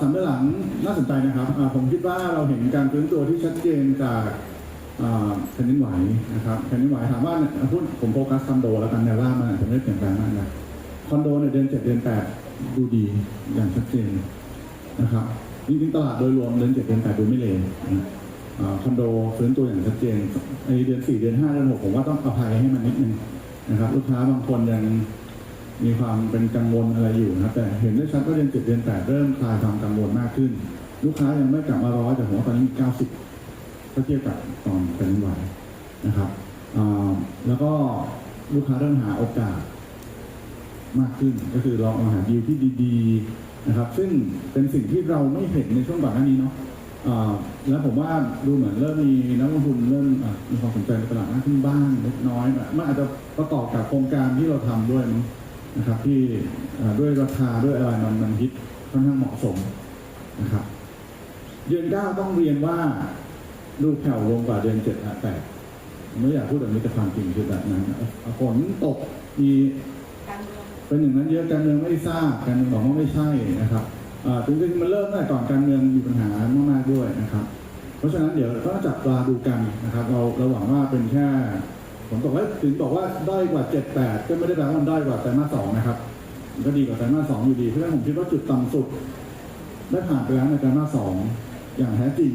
สามเดือนหลังน่าสนใจนะครับผมคิดว่าเราเห็นการฟื้นตัวที่ชัดเจนจากแผ่นดินไหวนะครับแผ่นดินไหวถามว่าเนี่ยพูดผมโฟกัสคอนโดแล้วกันแนวร่ามันอาจจะไม่เปลี่ยนแปลงมากนะคอนโดเนี่ยเดือนเจ็ดเดือนแปดดูดีอย่างชัดเจนนะครับจริงๆตลาดโดยรวมเดือนเจ็ดเดือนแปดดูไม่เลวคอนโดฟื้นตัวอย่างชัดเจนไอเดือนสี่เดือนห้าเดือนหกผมว่าต้องอภัยให้มันนิดนึงนะครับลูกค้าบางคนยัง มีความเป็นกังวลอะไรอยู่นะครับแต่เห็นได้ชัดว่าเดือนเจ็ดเดือนแปดเริ่มคลายความกังวลมากขึ้น ลูกค้ายังไม่กลับมาร้อยแต่ผมว่าตอนนี้เก้าสิบถ้าเทียบกับตอนเป็นไหวนะครับแล้วก็ลูกค้าเริ่มหาโอกาสมากขึ้นก็คือลองมาหาดีลที่ดีๆนะครับ ซึ่งเป็นสิ่งที่เราไม่เห็นในช่วงก่อนหน้านี้เนาะแล้วผมว่าดูเหมือนเริ่มมีนักลงทุนเริ่มมีความสนใจในตลาดมากขึ้นบ้างเล็กน้อยมันอาจจะประกอบกับโครงการที่เราทำด้วยมั้ง นะครับที่ด้วยราคาด้วยอะไรมันมันฮิตค่อนข้างเหมาะสมนะครับ เดือนเก้าต้องเรียนว่าดูแผ่วลงกว่าเดือนเจ็ดอะแปดไม่อยากพูดแบบนี้แต่ความจริงคือแบบนั้นอ่อฝนตกมีเป็นอย่างนั้นเยอะการเมืองไม่ทราบการเมืองบอกว่าไม่ใช่นะครับอ่าจริงๆมันเริ่มตั้งแต่ก่อนการเมืองมีปัญหามากๆด้วยนะครับ เพราะฉะนั้นเดี๋ยวก็จับตาดูกันนะครับ เราเราหวังว่าเป็นแค่ ผมบอกว่าถึงบอกว่าด้อยกว่า 7 8 ก็ไม่ได้แปลว่ามันด้อยกว่าไตรมาสสองนะครับมันก็ดีกว่าไตรมาสสองอยู่ดี เพราะฉะนั้นผมคิดว่าจุดต่ำสุดได้ผ่านไปแล้วในไตรมาสสองอย่างแท้จริง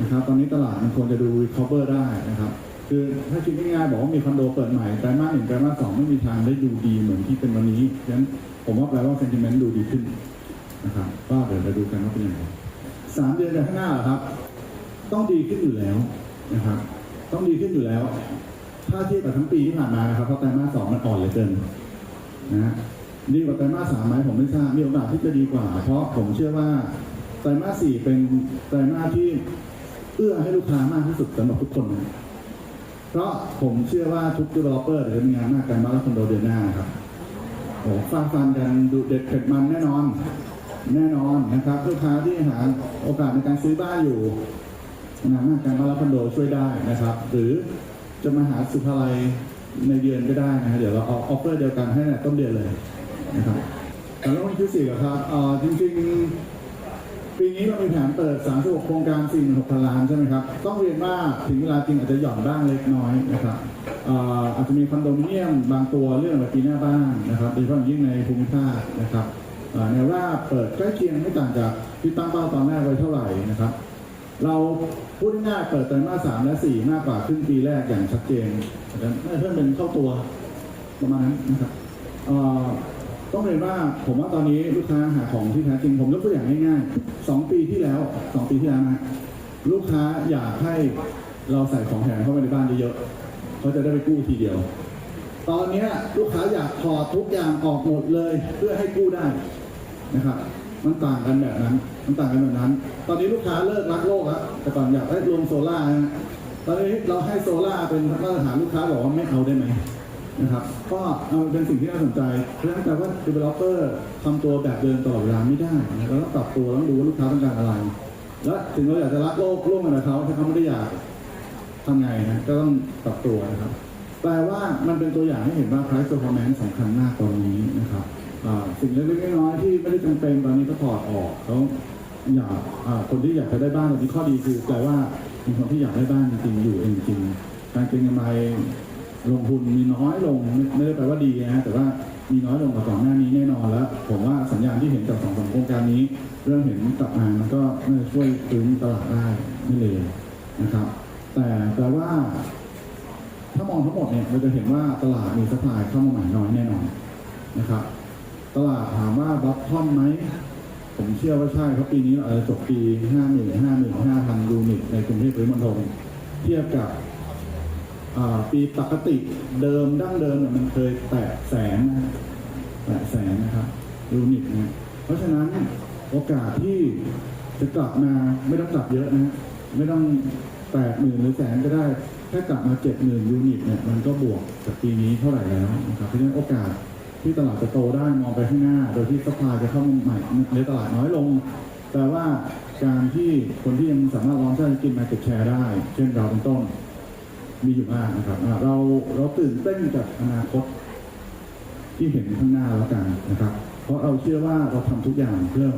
นะครับ ตอนนี้ตลาดมันควรจะดู recover ได้นะครับ คือถ้าคิดง่ายๆบอกว่ามีคอนโดเปิดใหม่ไตรมาสหนึ่งไตรมาสสองไม่มีทางได้ดูดีเหมือนที่เป็นวันนี้ฉะนั้นผมว่าแปลว่า sentiment ดูดีขึ้นนะครับก็เดี๋ยวเราดูกันว่าเป็นยังไงสามเดือนจากข้างหน้าครับ ต้องดีขึ้นอยู่แล้วนะครับ ต้องดีขึ้นอยู่แล้ว ถ้าเทียบกับทั้งปีที่ผ่านมานะครับเพราะไตรมาสสองมันอ่อนเหลือเกินนะฮะดีกว่าไตรมาสสามไหมผมไม่ทราบมีโอกาสที่จะดีกว่า เพราะผมเชื่อว่าไตรมาสสี่เป็นไตรมาสที่เอื้อให้ลูกค้ามากที่สุดสำหรับทุกคนนะเพราะผมเชื่อว่าทุก developer เดี๋ยวมีงานมากกันมาแล้วคอนโดเดือนหน้าครับโอ้ฟาดฟันกันดูเด็ดเผ็ดมันแน่นอน แน่นอนนะครับลูกค้าที่หาโอกาสในการซื้อบ้านอยู่งานหน้าการมารับคอนโดช่วยได้นะครับ หรือ จะมาหาสุภาลัยในเดือนก็ได้นะฮะเดี๋ยวเราเอาออฟเฟอร์เดียวกันให้ในต้นเดือนเลยนะครับแต่แล้ววันที่สี่ครับอ่อจริงๆ ปีนี้เรามีแผนเปิด 36 โครงการ 46พันล้านใช่ไหมครับ ต้องเรียนว่าถึงเวลาจริงอาจจะหย่อนบ้างเล็กน้อยนะครับอ่ออาจจะมีคอนโดมิเนียมบางตัวเรื่องอะไรปีหน้าบ้างนะครับโดยเฉพาะอย่างยิ่งในภูมิภาคนะครับแนวราบเปิดใกล้เคียงไม่ต่างจากที่ตั้งเป้าตอนแรกไว้เท่าไหร่นะครับ เราพูดง่ายๆเปิดไตรมาสสามและสี่มากกว่าครึ่งปีแรกอย่างชัดเจนอาจจะไม่เพิ่มเป็นเข้าตัวประมาณนั้นนะครับต้องเรียนว่าผมว่าตอนนี้ลูกค้าหาของที่แท้จริงผมยกตัวอย่างง่ายๆสองปีที่แล้วสองปีที่แล้วนะลูกค้าอยากให้เราใส่ของแถมเข้าไปในบ้านเยอะๆเขาจะได้ไปกู้ทีเดียว ตอนนี้ลูกค้าอยากถอดทุกอย่างออกหมดเลยเพื่อให้กู้ได้นะครับ มันต่างกันแบบนั้น มันต่างกันแบบนั้น ตอนนี้ลูกค้าเลิกรักโลกแล้วแต่ก่อนอยากได้รวมโซล่าตอนนี้เราให้โซล่าเป็นมาตรฐานลูกค้าบอกว่าไม่เอาได้ไหมนะครับ ก็เอาเป็นสิ่งที่น่าสนใจ เพราะฉะนั้นแปลว่า developer ทำตัวแบบเดิมตลอดเวลาไม่ได้นะเราต้องปรับตัวต้องดูว่าลูกค้าต้องการอะไร และถึงเราอยากจะรักโลกร่วมกับเขาถ้าเขาไม่ได้อยากทำไงนะก็ต้องปรับตัวนะครับแปลว่ามันเป็นตัวอย่างให้เห็นว่า price performance สำคัญมากตอนนี้นะครับ สิ่งเล็กๆน้อยๆที่ไม่ได้จำเป็นตอนนี้ก็ถอดออกเขาอยากอ่าคนที่อยากจะได้บ้านตอนนี้ข้อดีคือแปลว่ามีคนที่อยากได้บ้านจริงอยู่เองจริงการเก็งกำไรลงทุนมีน้อยลงไม่ได้แปลว่าดีนะแต่ว่ามีน้อยลงกว่าก่อนหน้านี้แน่นอนแล้ว ผมว่าสัญญาณที่เห็นจากสองสามโครงการนี้ เริ่มเห็นกลับมามันก็น่าจะช่วยฟื้นตลาดได้ไม่เลวนะครับ แต่แปลว่า ถ้ามองทั้งหมดเนี่ยเราจะเห็นว่าตลาดมีสปายเข้ามาใหม่น้อยแน่นอนนะครับ ตลาดถามว่าบัฟทอนไหม ผมเชื่อว่าใช่เพราะปีนี้เราอาจจะจบปีห้าหมื่นห้าหมื่นห้าพันยูนิตในกรุงเทพหรือมณฑลเทียบกับปีปกติเดิมดั้งเดิมมันเคยแตะแสนนะแตะแสนนะครับยูนิตนะเพราะฉะนั้นโอกาสที่จะกลับมาไม่ต้องกลับเยอะนะฮะไม่ต้องแปดหมื่นหรือแสนก็ได้ถ้ากลับมาเจ็ดหมื่นยูนิตเนี่ยมันก็บวกจากปีนี้เท่าไหร่แล้วนะครับเพราะฉะนั้นโอกาส ที่ตลาดจะโตได้มองไปข้างหน้า โดยที่สปายจะเข้ามาใหม่ในตลาดน้อยลงแต่ว่าการที่คนที่ยังสามารถร้องใช้กินมาเก็ตแชร์ได้ เช่นเราเป็นต้นมีอยู่มากนะครับอ่าเราเราตื่นเต้นกับอนาคตที่เห็นข้างหน้าแล้วกันนะครับ เพราะเราเชื่อว่าเราทำทุกอย่างเพื่อ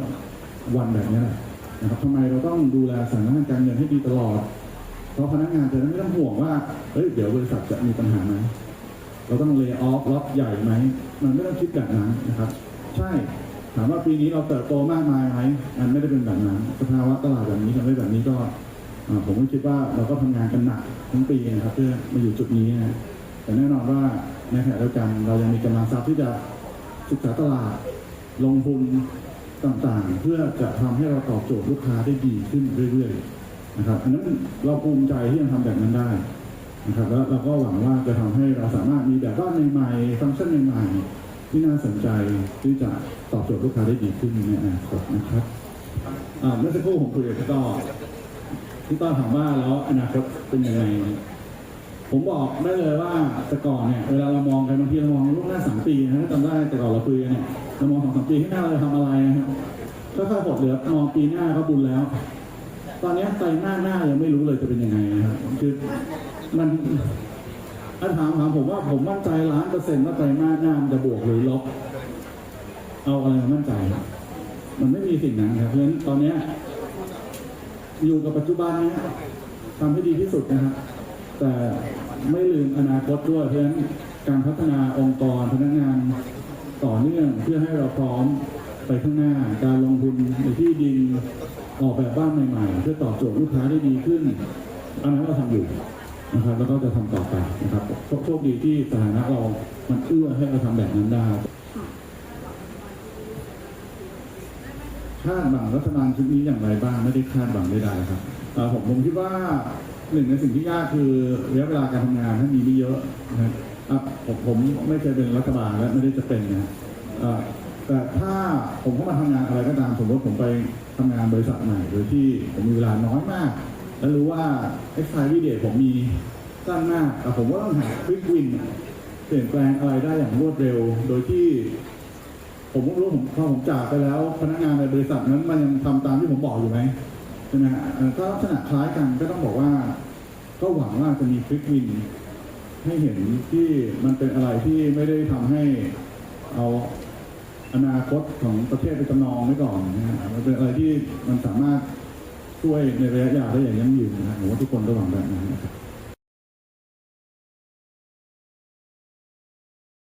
วันแบบนี้แหละนะครับทำไมเราต้องดูแลสถานการณ์การเงินให้ดีตลอด เพราะพนักงานจะไม่ต้องห่วงว่าเฮ้ยเดี๋ยวบริษัทจะมีปัญหาไหม เราต้องเล y o อ f ล็อตใหญ่ไหม มันไม่ต้องคิดแบบนั้นนะครับ ใช่ถามว่าปีนี้เราเติบโตมากมายไหมมันไม่ได้เป็นแบบนั้นสภาวะตลาดแบบนี้ทำให้แบบนี้ก็ผมก็คิดว่าเราก็ทำงานกันหนักทั้งปีนะครับ เพื่อมาอยู่จุดนี้นะแต่แน่นอนว่าในขณะเดียวกันเรายังมีกำลังทรัพย์ที่จะศึกษาตลาดลงทุนต่างๆ เพื่อจะทำให้เราตอบโจทย์ลูกค้าได้ดีขึ้นเรื่อยๆนะครับอันนั้นเราภูมิใจที่ยังทำแบบนั้นได้ นะครับแล้วเราก็หวังว่าจะทำให้เราสามารถมีแบบบ้านใหม่ๆฟังก์ชันใหม่ๆที่น่าสนใจที่จะตอบโจทย์ลูกค้าได้ดีขึ้นในอนาคตนะครับอ่าเมื่อสักครู่ผมคุยกับพี่ต้อพี่ต้อถามว่าแล้วอนาคตเป็นยังไงผมบอกได้เลยว่าแต่ก่อนเนี่ยเวลาเรามองกันบางทีเรามองล่วงหน้าสามปีนะจำได้แต่ก่อนเราคุยกันเนี่ยเรามองสองสามปีข้างหน้าเราจะทำอะไรนะครับค่อยๆหดเหลือมองปีหน้าก็บุญแล้ว ตอนนี้ไตรมาหน้ายังไม่รู้เลยจะเป็นยังไงนะครับคือ มันถ้าถามถามผมว่าผมมั่นใจล้านเปอร์เซ็นต์ว่าไตรมาสหน้ามันจะบวกหรือลบเอาอะไรมามั่นใจ มันไม่มีสิ่งนั้นครับเพราะฉะนั้นตอนเนี้ยอยู่กับปัจจุบันนี้ยทำให้ดีที่สุดนะครับแต่ไม่ลืมอนาคตด้วยเพราะฉะนั้นการพัฒนาองค์กรพนักงานต่อเนื่องเพื่อให้เราพร้อมไปข้างหน้า การลงทุนในที่ดินออกแบบบ้านใหม่ๆ เพื่อตอบโจทย์ลูกค้าได้ดีขึ้นอันนั้นเราทำอยู่ นะครับแล้วก็จะทำต่อไปนะครับโชคดีที่สถานะเรา มันเอื้อให้เราทำแบบนั้นได้คาดหวังรัฐบาลชุดนี้อย่างไรบ้างไม่ได้คาดหวังใดๆครับเอ่อผมผมคิดว่าหนึ่งในสิ่งที่ยากคือระยะเวลาการทำงานถ้ามีไม่เยอะนะครับอะผมผมไม่เคยเป็นรัฐบาลและไม่ได้จะเป็นนะแต่ถ้าผมเข้ามาทำงานอะไรก็ตามสมมติผมไปทำงานบริษัทใหม่โดยที่ผมมีเวลาน้อยมาก และรู้ว่าเอ็กซ์ไ v วีเดผมมีสั้นมากแต่ผมก็ต้องหาควิกวินเปลี่ยนแปลงอะไรได้อย่างรวดเร็ว โดยที่ ผมก็รู้ผมพอผมจากไปแล้ว พนักงานในบริษัทนั้นมันยังทำตามที่ผมบอกอยู่ไหมใช่ไหมฮะเอ่อถ้าลักษณะคล้ายกันก็ต้องบอกว่า ก็หวังว่าจะมีคลิกวินให้เห็นที่มันเป็นอะไรที่ไม่ได้ทำให้เอาอนาคตของประเทศไปจำนองไว้ก่อนนะฮะมันเป็นอะไรที่มันสามารถ ช่วยในระยะยาวได้อย่างยั่งยืนนะฮะผมว่าทุกคนก็หวังแบบนั้นนะครับ